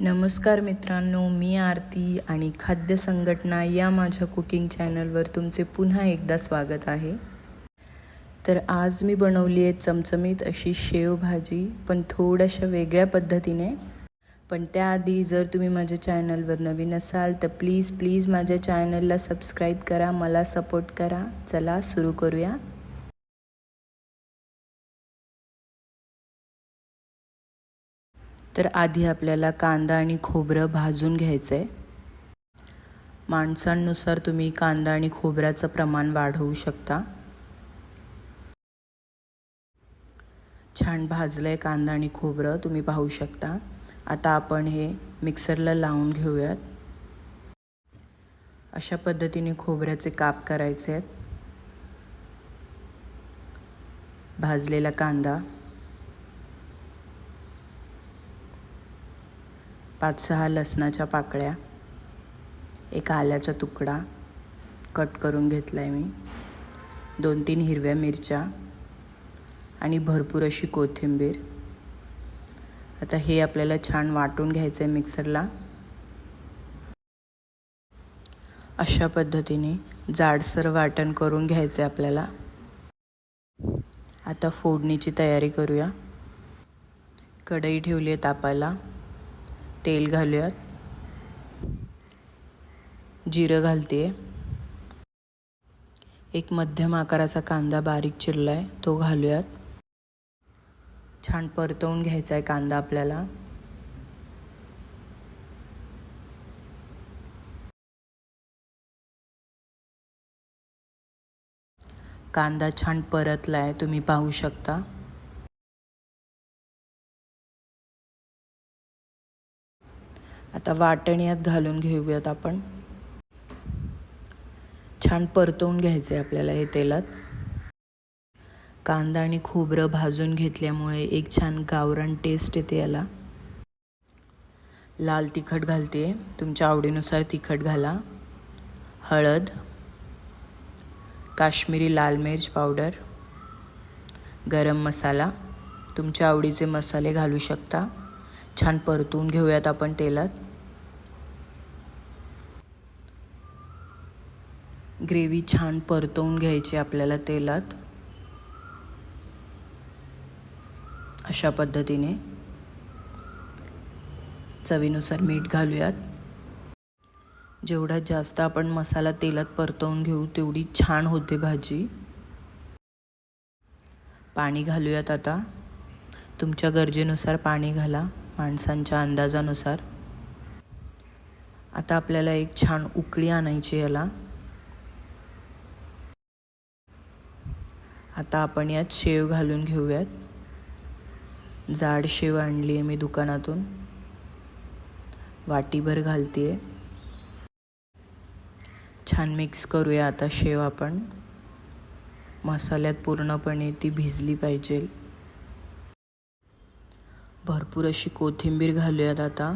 नमस्कार मित्रांनो मी आरती आणि खाद्य संघटना या माझ्या कुकिंग चॅनलवर तुमचे पुन्हा एकदा स्वागत आहे. तर आज मी बनवली आहे चमचमीत अशी शेवभाजी पण थोड्याशा वेगळ्या पद्धतीने. पण त्याआधी जर तुम्ही माझ्या चॅनलवर नवीन असाल तर प्लीज प्लीज माझ्या चॅनलला सबस्क्राईब करा मला सपोर्ट करा. चला सुरू करूया. तर आधी आपल्याला कांदा आणि खोबरं भाजून घ्यायचं आहे माणसांनुसार तुम्ही कांदा आणि खोबऱ्याचं प्रमाण वाढवू शकता. छान भाजलं आहे कांदा आणि खोबरं तुम्ही पाहू शकता. आता आपण हे मिक्सरला लावून घेऊयात. अशा पद्धतीने खोबऱ्याचे काप करायचे आहेत भाजलेला कांदा. पाच सहा लसणाच्या पाकळ्या एक आल्याचा तुकडा कट करून घेतला आहे मी दोन तीन हिरव्या मिरच्या आणि भरपूर अशी कोथिंबीर. आता हे आपल्याला छान वाटून घ्यायचं आहे मिक्सरला. अशा पद्धतीने जाडसर वाटण करून घ्यायचं आहे आपल्याला. आता फोडणीची तयारी करूया. कढई ठेवली आहे तापायला. तेल घालूयात. जिरं घालते एक मध्यम आकाराचा कांदा बारीक चिरला आहे तो घालूयात. छान परतवून घ्यायचा आहे कांदा आपल्याला. कांदा छान परतला आहे तुम्ही पाहू शकता. आता वाटण्यात घालून घेऊयात आपण. छान परतवून घ्यायचं आहे आपल्याला हे तेलात. कांदा आणि खोबरं भाजून घेतल्यामुळे एक छान गावरान टेस्ट येते याला. लाल तिखट घालते. तुमच्या आवडीनुसार तिखट घाला. हळद. काश्मीरी लाल मिर्च पावडर. गरम मसाला. तुमच्या आवडीचे मसाले घालू शकता. छान परतून घेऊयात आपण तेलात. ग्रेव्ही छान परतवून घ्यायची आपल्याला तेलात. अशा पद्धतीने. चवीनुसार मीठ घालूयात. जेवढा जास्त आपण मसाला तेलात परतवून घेऊ तेवढी छान होते भाजी. पाणी घालूयात आता. तुमच्या गरजेनुसार पाणी घाला माणसांच्या अंदाजानुसार. आता आपल्याला एक छान उकळी आणायची याला. आता आपण यात शेव घालून घेऊयात. जाड शेव आणली आहे मी दुकानातून. वाटीभर घालते आहे छान मिक्स करूया आता शेव आपण. मसाल्यात पूर्णपणे ती भिजली पाहिजे. भरपूर अशी कोथिंबीर घालूयात आता.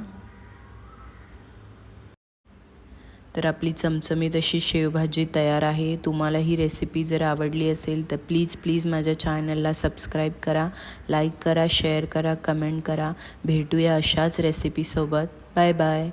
तर आपली चमचमीत अशी शेवभाजी तयार आहे. तुम्हाला ही रेसिपी जर आवडली असेल तर प्लीज प्लीज माझ्या चॅनलला सबस्क्राईब करा लाईक करा शेअर करा कमेंट करा. भेटूया अशाच रेसिपीसोबत बाय बाय